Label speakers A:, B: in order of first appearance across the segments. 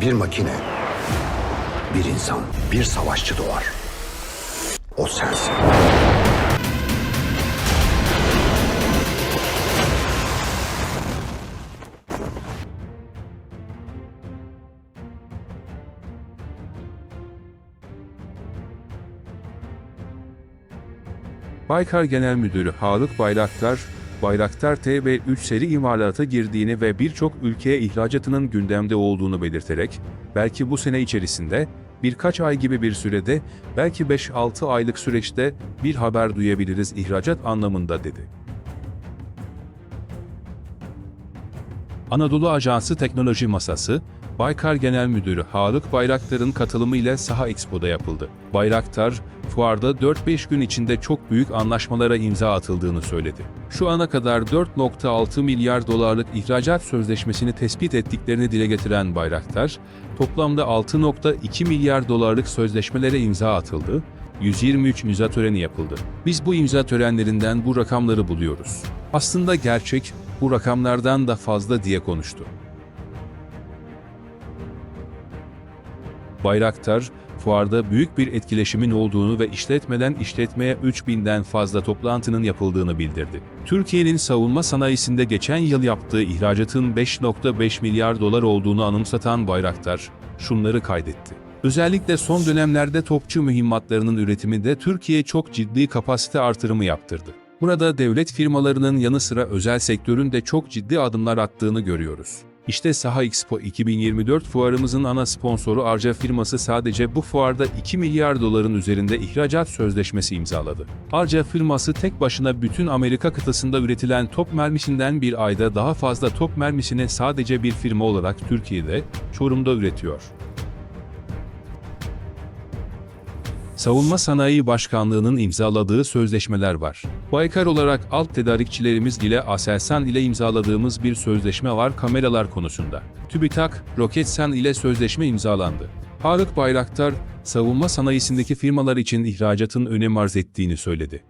A: Bir makine, bir insan, bir savaşçı doğar. O sensin.
B: Baykar Genel Müdürü Haluk Bayraktar, Bayraktar TB3 seri imalata girdiğini ve birçok ülkeye ihracatının gündemde olduğunu belirterek, belki bu sene içerisinde, birkaç ay gibi bir sürede, belki 5-6 aylık süreçte bir haber duyabiliriz ihracat anlamında dedi. Anadolu Ajansı Teknoloji Masası, Baykar Genel Müdürü Haluk Bayraktar'ın katılımıyla Saha Expo'da yapıldı. Bayraktar, fuarda 4-5 gün içinde çok büyük anlaşmalara imza atıldığını söyledi. Şu ana kadar 4.6 milyar dolarlık ihracat sözleşmesini tespit ettiklerini dile getiren Bayraktar, toplamda 6.2 milyar dolarlık sözleşmelere imza atıldı, 123 imza töreni yapıldı. Biz bu imza törenlerinden bu rakamları buluyoruz. Aslında gerçek bu rakamlardan da fazla diye konuştu. Bayraktar, fuarda büyük bir etkileşimin olduğunu ve işletmeden işletmeye 3000'den fazla toplantının yapıldığını bildirdi. Türkiye'nin savunma sanayisinde geçen yıl yaptığı ihracatın 5.5 milyar dolar olduğunu anımsatan Bayraktar, şunları kaydetti. Özellikle son dönemlerde topçu mühimmatlarının üretiminde Türkiye çok ciddi kapasite artırımı yaptırdı. Burada devlet firmalarının yanı sıra özel sektörün de çok ciddi adımlar attığını görüyoruz. İşte Saha Expo 2024 fuarımızın ana sponsoru Arca firması sadece bu fuarda 2 milyar doların üzerinde ihracat sözleşmesi imzaladı. Arca firması tek başına bütün Amerika kıtasında üretilen top mermisinden bir ayda daha fazla top mermisini sadece bir firma olarak Türkiye'de, Çorum'da üretiyor. Savunma Sanayi Başkanlığı'nın imzaladığı sözleşmeler var. Baykar olarak alt tedarikçilerimiz ile Aselsan ile imzaladığımız bir sözleşme var kameralar konusunda. TÜBİTAK, Roketsan ile sözleşme imzalandı. Harık Bayraktar, savunma sanayisindeki firmalar için ihracatın önem arz ettiğini söyledi.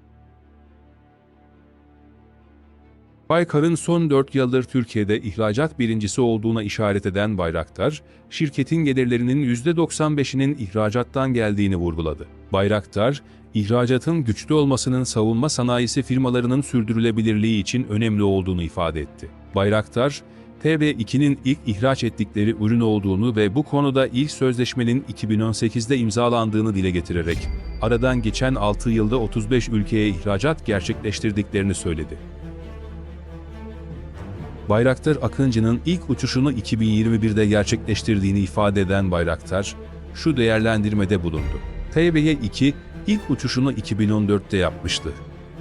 B: Baykar'ın son 4 yıldır Türkiye'de ihracat birincisi olduğuna işaret eden Bayraktar, şirketin gelirlerinin %95'inin ihracattan geldiğini vurguladı. Bayraktar, ihracatın güçlü olmasının savunma sanayisi firmalarının sürdürülebilirliği için önemli olduğunu ifade etti. Bayraktar, TB2'nin ilk ihraç ettikleri ürün olduğunu ve bu konuda ilk sözleşmenin 2018'de imzalandığını dile getirerek, aradan geçen 6 yılda 35 ülkeye ihracat gerçekleştirdiklerini söyledi. Bayraktar Akıncı'nın ilk uçuşunu 2021'de gerçekleştirdiğini ifade eden Bayraktar, şu değerlendirmede bulundu. TBY-2 ilk uçuşunu 2014'te yapmıştı.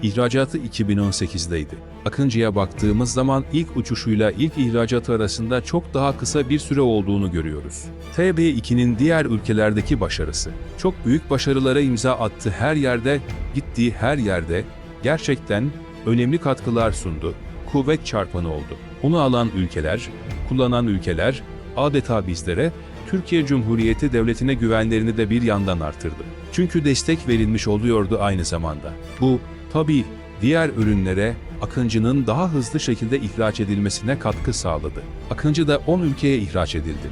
B: İhracatı 2018'deydi. Akıncı'ya baktığımız zaman ilk uçuşuyla ilk ihracatı arasında çok daha kısa bir süre olduğunu görüyoruz. TB2'nin diğer ülkelerdeki başarısı, çok büyük başarılara imza attı her yerde, gittiği her yerde, gerçekten önemli katkılar sundu, kuvvet çarpanı oldu. Onu alan ülkeler, kullanan ülkeler adeta bizlere Türkiye Cumhuriyeti Devleti'ne güvenlerini de bir yandan artırdı. Çünkü destek verilmiş oluyordu aynı zamanda. Bu tabii diğer ürünlere Akıncı'nın daha hızlı şekilde ihraç edilmesine katkı sağladı. Akıncı da 10 ülkeye ihraç edildi.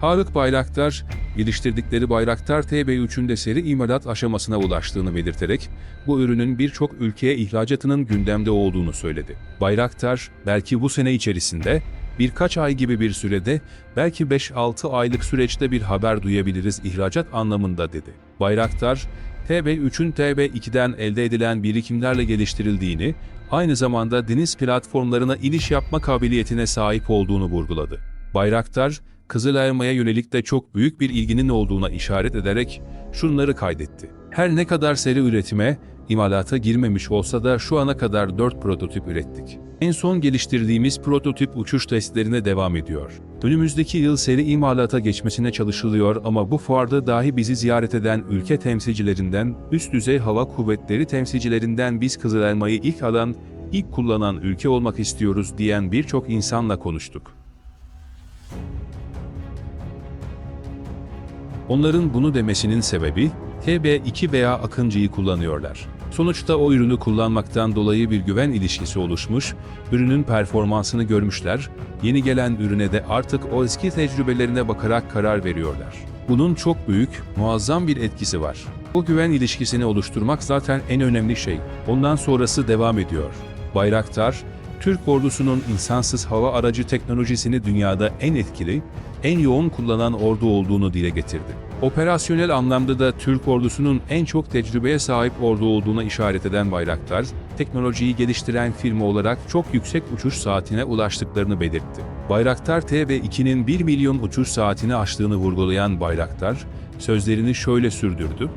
B: Harık Bayraktar, geliştirdikleri Bayraktar TB3'ün de seri imalat aşamasına ulaştığını belirterek, bu ürünün birçok ülkeye ihracatının gündemde olduğunu söyledi. Bayraktar, belki bu sene içerisinde, birkaç ay gibi bir sürede, belki 5-6 aylık süreçte bir haber duyabiliriz ihracat anlamında dedi. Bayraktar, TB3'ün TB2'den elde edilen birikimlerle geliştirildiğini, aynı zamanda deniz platformlarına iniş yapma kabiliyetine sahip olduğunu vurguladı. Bayraktar, Kızılerma'ya yönelik de çok büyük bir ilginin olduğuna işaret ederek şunları kaydetti. Her ne kadar seri üretime, imalata girmemiş olsa da şu ana kadar 4 prototip ürettik. En son geliştirdiğimiz prototip uçuş testlerine devam ediyor. Önümüzdeki yıl seri imalata geçmesine çalışılıyor ama bu fuarda dahi bizi ziyaret eden ülke temsilcilerinden, üst düzey hava kuvvetleri temsilcilerinden biz Kızılerma'yı ilk alan, ilk kullanan ülke olmak istiyoruz diyen birçok insanla konuştuk. Onların bunu demesinin sebebi, TB2 veya Akıncı'yı kullanıyorlar. Sonuçta o ürünü kullanmaktan dolayı bir güven ilişkisi oluşmuş, ürünün performansını görmüşler, yeni gelen ürüne de artık o eski tecrübelerine bakarak karar veriyorlar. Bunun çok büyük, muazzam bir etkisi var. Bu güven ilişkisini oluşturmak zaten en önemli şey. Ondan sonrası devam ediyor. Bayraktar, Türk ordusunun insansız hava aracı teknolojisini dünyada en etkili, en yoğun kullanan ordu olduğunu dile getirdi. Operasyonel anlamda da Türk ordusunun en çok tecrübeye sahip ordu olduğuna işaret eden Bayraktar, teknolojiyi geliştiren firma olarak çok yüksek uçuş saatine ulaştıklarını belirtti. Bayraktar TB2'nin 1 milyon uçuş saatini aştığını vurgulayan Bayraktar, sözlerini şöyle sürdürdü.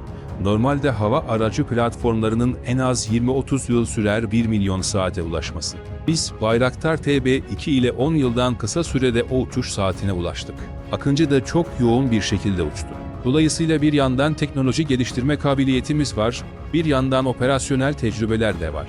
B: Normalde hava aracı platformlarının en az 20-30 yıl sürer 1 milyon saate ulaşması. Biz Bayraktar TB2 ile 10 yıldan kısa sürede o uçuş saatine ulaştık. Akıncı da çok yoğun bir şekilde uçtu. Dolayısıyla bir yandan teknoloji geliştirme kabiliyetimiz var, bir yandan operasyonel tecrübeler de var.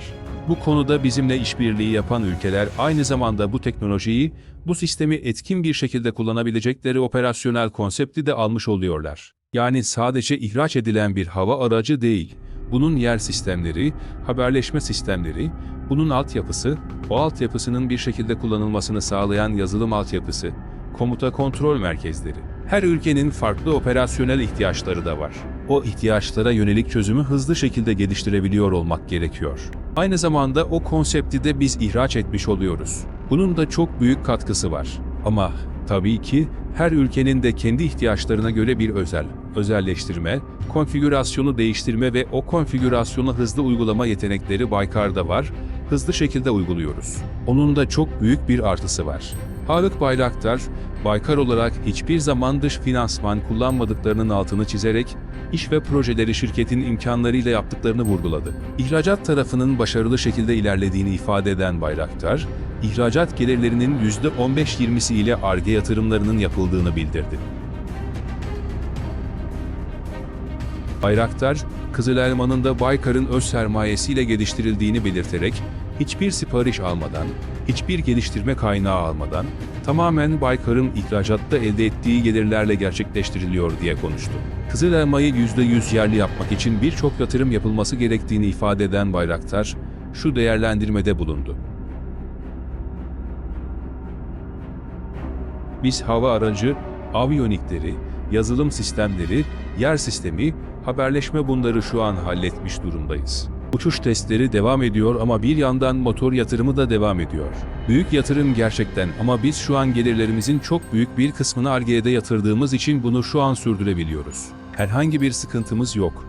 B: Bu konuda bizimle işbirliği yapan ülkeler aynı zamanda bu teknolojiyi, bu sistemi etkin bir şekilde kullanabilecekleri operasyonel konsepti de almış oluyorlar. Yani sadece ihraç edilen bir hava aracı değil, bunun yer sistemleri, haberleşme sistemleri, bunun altyapısı, o altyapısının bir şekilde kullanılmasını sağlayan yazılım altyapısı, komuta kontrol merkezleri. Her ülkenin farklı operasyonel ihtiyaçları da var. O ihtiyaçlara yönelik çözümü hızlı şekilde geliştirebiliyor olmak gerekiyor. Aynı zamanda o konsepti de biz ihraç etmiş oluyoruz. Bunun da çok büyük katkısı var. Ama tabii ki her ülkenin de kendi ihtiyaçlarına göre bir özel, özelleştirme, konfigürasyonu değiştirme ve o konfigürasyonu hızlı uygulama yetenekleri Baykar'da var, hızlı şekilde uyguluyoruz. Onun da çok büyük bir artısı var. Haluk Bayraktar, Baykar olarak hiçbir zaman dış finansman kullanmadıklarının altını çizerek, iş ve projeleri şirketin imkanlarıyla yaptıklarını vurguladı. İhracat tarafının başarılı şekilde ilerlediğini ifade eden Bayraktar, ihracat gelirlerinin %15-20'si ile ARGE yatırımlarının yapıldığını bildirdi. Bayraktar, Kızıl Elma'nın da Baykar'ın öz sermayesiyle geliştirildiğini belirterek, hiçbir sipariş almadan, hiçbir geliştirme kaynağı almadan, tamamen Baykar'ın ihracatta elde ettiği gelirlerle gerçekleştiriliyor diye konuştu. Kızıl Elma'yı %100 yerli yapmak için birçok yatırım yapılması gerektiğini ifade eden Bayraktar, şu değerlendirmede bulundu. Biz hava aracı, aviyonikleri, yazılım sistemleri, yer sistemi, haberleşme bunları şu an halletmiş durumdayız. Uçuş testleri devam ediyor ama bir yandan motor yatırımı da devam ediyor. Büyük yatırım gerçekten ama biz şu an gelirlerimizin çok büyük bir kısmını Ar-Ge'de yatırdığımız için bunu şu an sürdürebiliyoruz. Herhangi bir sıkıntımız yok.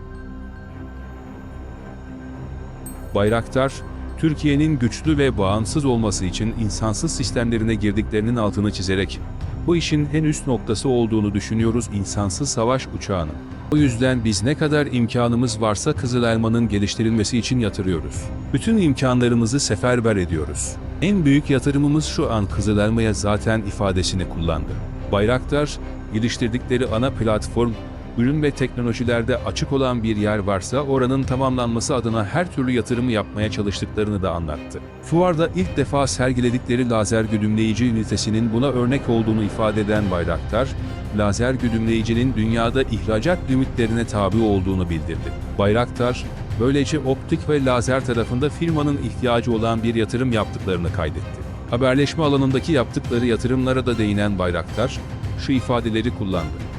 B: Bayraktar, Türkiye'nin güçlü ve bağımsız olması için insansız sistemlerine girdiklerinin altını çizerek, bu işin en üst noktası olduğunu düşünüyoruz insansız savaş uçağının. O yüzden biz ne kadar imkanımız varsa Kızıl Elma'nın geliştirilmesi için yatırıyoruz. Bütün imkanlarımızı seferber ediyoruz. En büyük yatırımımız şu an Kızıl Elma'ya zaten ifadesini kullandı. Bayraktar, geliştirdikleri ana platform, ürün ve teknolojilerde açık olan bir yer varsa oranın tamamlanması adına her türlü yatırımı yapmaya çalıştıklarını da anlattı. Fuarda ilk defa sergiledikleri lazer güdümleyici ünitesinin buna örnek olduğunu ifade eden Bayraktar, lazer güdümleyicinin dünyada ihracat limitlerine tabi olduğunu bildirdi. Bayraktar, böylece optik ve lazer tarafında firmanın ihtiyacı olan bir yatırım yaptıklarını kaydetti. Haberleşme alanındaki yaptıkları yatırımlara da değinen Bayraktar, şu ifadeleri kullandı.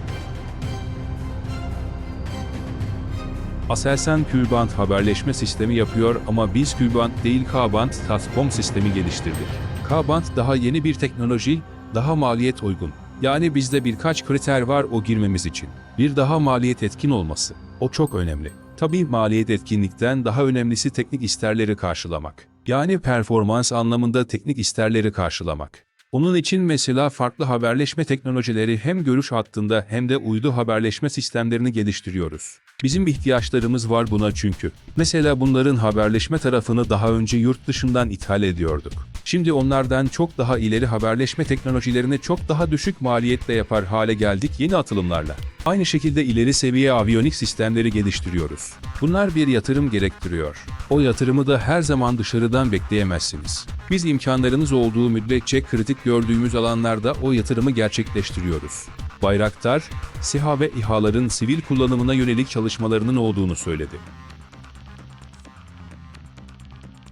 B: Aselsan Külbant haberleşme sistemi yapıyor ama biz Külbant değil K-Band Tatcom sistemi geliştirdik. K-Band daha yeni bir teknoloji, daha maliyet uygun. Yani bizde birkaç kriter var o girmemiz için. Bir daha maliyet etkin olması. O çok önemli. Tabii maliyet etkinlikten daha önemlisi teknik isterleri karşılamak. Yani performans anlamında teknik isterleri karşılamak. Onun için mesela farklı haberleşme teknolojileri hem görüş hattında hem de uydu haberleşme sistemlerini geliştiriyoruz. Bizim ihtiyaçlarımız var buna çünkü. Mesela bunların haberleşme tarafını daha önce yurt dışından ithal ediyorduk. Şimdi onlardan çok daha ileri haberleşme teknolojilerini çok daha düşük maliyetle yapar hale geldik yeni atılımlarla. Aynı şekilde ileri seviye aviyonik sistemleri geliştiriyoruz. Bunlar bir yatırım gerektiriyor. O yatırımı da her zaman dışarıdan bekleyemezsiniz. Biz imkanlarınız olduğu müddetçe kritik gördüğümüz alanlarda o yatırımı gerçekleştiriyoruz. Bayraktar, SİHA ve İHA'ların sivil kullanımına yönelik çalışmalarının olduğunu söyledi.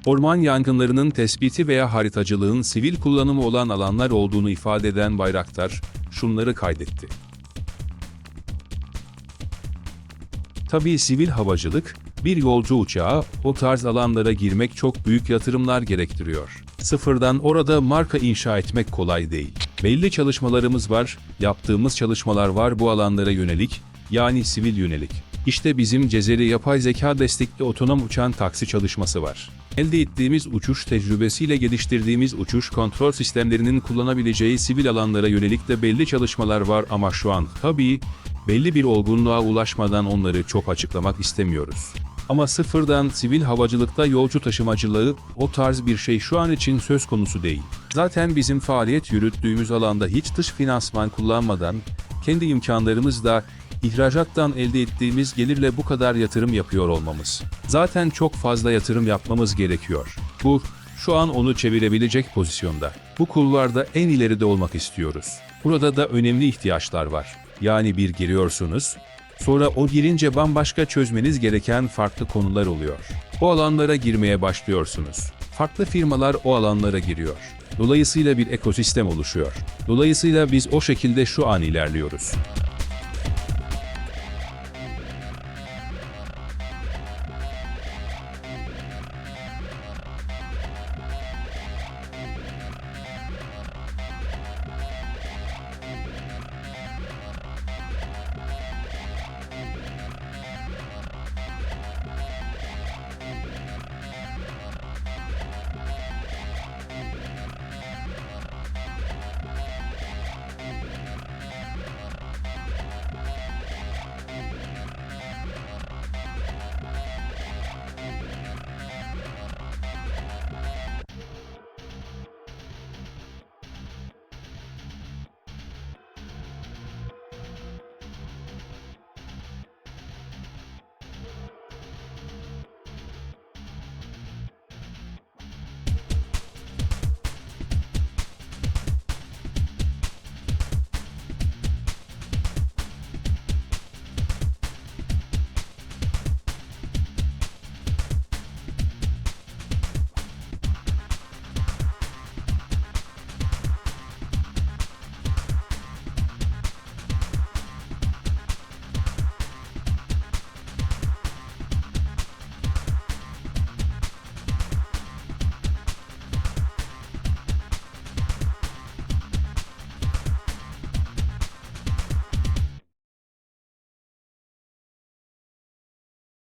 B: Orman yangınlarının tespiti veya haritacılığın sivil kullanımı olan alanlar olduğunu ifade eden Bayraktar, şunları kaydetti. Tabii sivil havacılık, bir yolcu uçağı o tarz alanlara girmek çok büyük yatırımlar gerektiriyor. Sıfırdan orada marka inşa etmek kolay değil. Belli çalışmalarımız var, yaptığımız çalışmalar var bu alanlara yönelik, yani sivil yönelik. İşte bizim Cezeri yapay zeka destekli otonom uçan taksi çalışması var. Elde ettiğimiz uçuş tecrübesiyle geliştirdiğimiz uçuş kontrol sistemlerinin kullanabileceği sivil alanlara yönelik de belli çalışmalar var ama şu an tabii belli bir olgunluğa ulaşmadan onları çok açıklamak istemiyoruz. Ama sıfırdan sivil havacılıkta yolcu taşımacılığı o tarz bir şey şu an için söz konusu değil. Zaten bizim faaliyet yürüttüğümüz alanda hiç dış finansman kullanmadan kendi imkanlarımızla ihracattan elde ettiğimiz gelirle bu kadar yatırım yapıyor olmamız. Zaten çok fazla yatırım yapmamız gerekiyor. Bu şu an onu çevirebilecek pozisyonda. Bu kulvarda en ileride olmak istiyoruz. Burada da önemli ihtiyaçlar var. Yani bir giriyorsunuz, sonra o girince bambaşka çözmeniz gereken farklı konular oluyor. O alanlara girmeye başlıyorsunuz. Farklı firmalar o alanlara giriyor. Dolayısıyla bir ekosistem oluşuyor. Dolayısıyla biz o şekilde şu an ilerliyoruz.